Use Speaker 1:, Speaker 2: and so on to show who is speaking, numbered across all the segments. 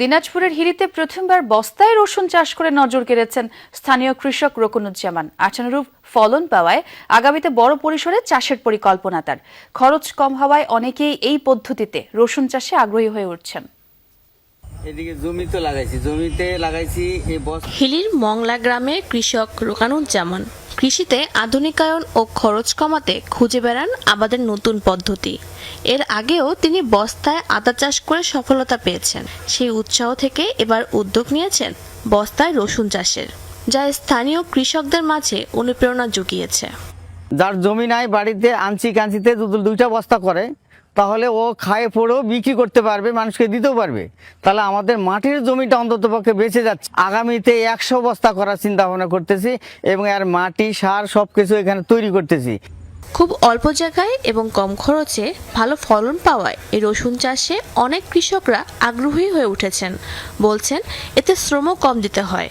Speaker 1: দিনাজপুরের হিরিতে প্রথমবার বস্তায় রসুন চাষ করে নজর কেড়েছেন স্থানীয় কৃষক রকুনুজ্জামান। আশানুরূপ ফলন পাওয়ায় আগামীতে বড় পরিসরে চাষের পরিকল্পনা তার। খরচ কম হওয়ায় অনেকেই এই পদ্ধতিতে রসুন চাষে আগ্রহী হয়ে উঠছেন।
Speaker 2: এদিকে জমিতে লাগাইছি জমিতে লাগাইছি
Speaker 3: হিলির মংলা গ্রামে কৃষক রোকানুজ্জামান কৃষিতে আধুনিকায়ন ও খরচ কমাতে খুঁজে বেড়ান আবাদের নতুন পদ্ধতি। এর আগেও তিনি বস্তায় আদা চাষ করে সফলতা পেয়েছেন। সেই উৎসাহ থেকে এবার উদ্যোগ নিয়েছেন বস্তায় রসুন চাষের, যা স্থানীয় কৃষকদের মাঝে অনুপ্রেরণা জুগিয়েছে।
Speaker 2: যার জমি নাই, বাড়িতে আনছি কাঞ্চিতে দুটা বস্তা করে। তাহলে ও খায়ে পড়েও বিক্রি করতে পারবে মানুষকে দিতেও পারবে। তাহলে আমাদের মাটির জমিটা অন্তত পক্ষে বেঁচে যাচ্ছে। আগামীতে একশো বস্তা করার চিন্তা ভাবনা করতেছি এবং আর মাটি সার সব কিছু এখানে তৈরি করতেছি।
Speaker 3: খুব অল্প জায়গায় এবং কম খরচে ভালো ফলন পাওয়ায় এই রসুন চাষে অনেক কৃষকরা আগ্রহী হয়ে উঠেছেন। বলছেন এতে শ্রমও কম দিতে হয়।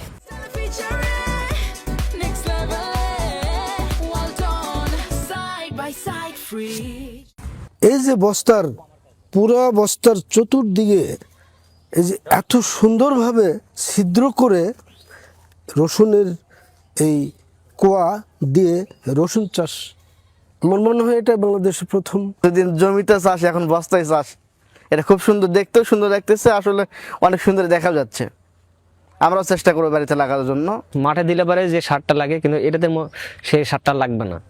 Speaker 4: Free.
Speaker 5: এই যে বস্তার পুরা বস্তার চতুর্দিকে এই যে এত সুন্দরভাবে ছিদ্র করে রসুনের এই কোয়া দিয়ে রসুন চাষ। আমার মনে হয় এটা বাংলাদেশে প্রথম।
Speaker 2: যদি জমিতে চাষ এখন বস্তায় চাষ। এটা খুব সুন্দর দেখতেও সুন্দর দেখতেছে আসলে অনেক সুন্দর দেখা যাচ্ছে। আমরাও চেষ্টা করব বাড়িতে লাগানোর জন্য।
Speaker 6: মাঠে দিলে পারে যে সারটা লাগে কিন্তু এটাতে ম- সেই সারটা লাগবে না।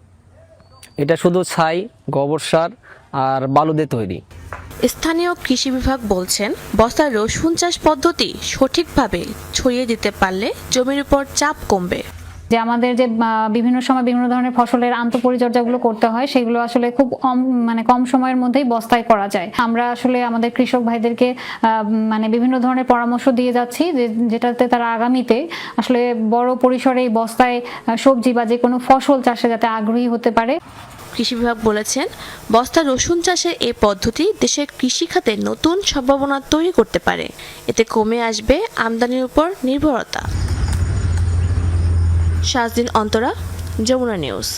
Speaker 6: এটা শুধু ছাই, গোবর সার আর বালু দিয়ে তৈরি।
Speaker 3: স্থানীয় কৃষি বিভাগ বলছেন, বস্তার রসুন চাষ পদ্ধতি সঠিকভাবে ছড়িয়ে দিতে পারলে জমির উপর চাপ কমবে।
Speaker 7: যে আমাদের যে বিভিন্ন সময় বিভিন্ন ধরনের ফসলের আন্তঃপরিচর্যাগুলো করতে হয়, সেগুলো আসলে খুব কম মানে কম সময়ের মধ্যেই বস্তায় করা যায়। আমরা আসলে আমাদের কৃষক ভাইদেরকে মানে বিভিন্ন ধরনের পরামর্শ দিয়ে যাচ্ছি যে, যেটাতে তারা আগামীতে আসলে বড় পরিসরে এই বস্তায় সবজি বা যে কোনো ফসল চাষে যাতে আগ্রহী হতে পারে।
Speaker 3: কৃষি বিভাগ বলেছেন, বস্তা রসুন চাষের এই পদ্ধতি দেশের কৃষিখাতে নতুন সম্ভাবনা তৈরি করতে পারে। এতে কমে আসবে আমদানির উপর নির্ভরতা। সাজদিন অন্তরা যমুনা নিউজ।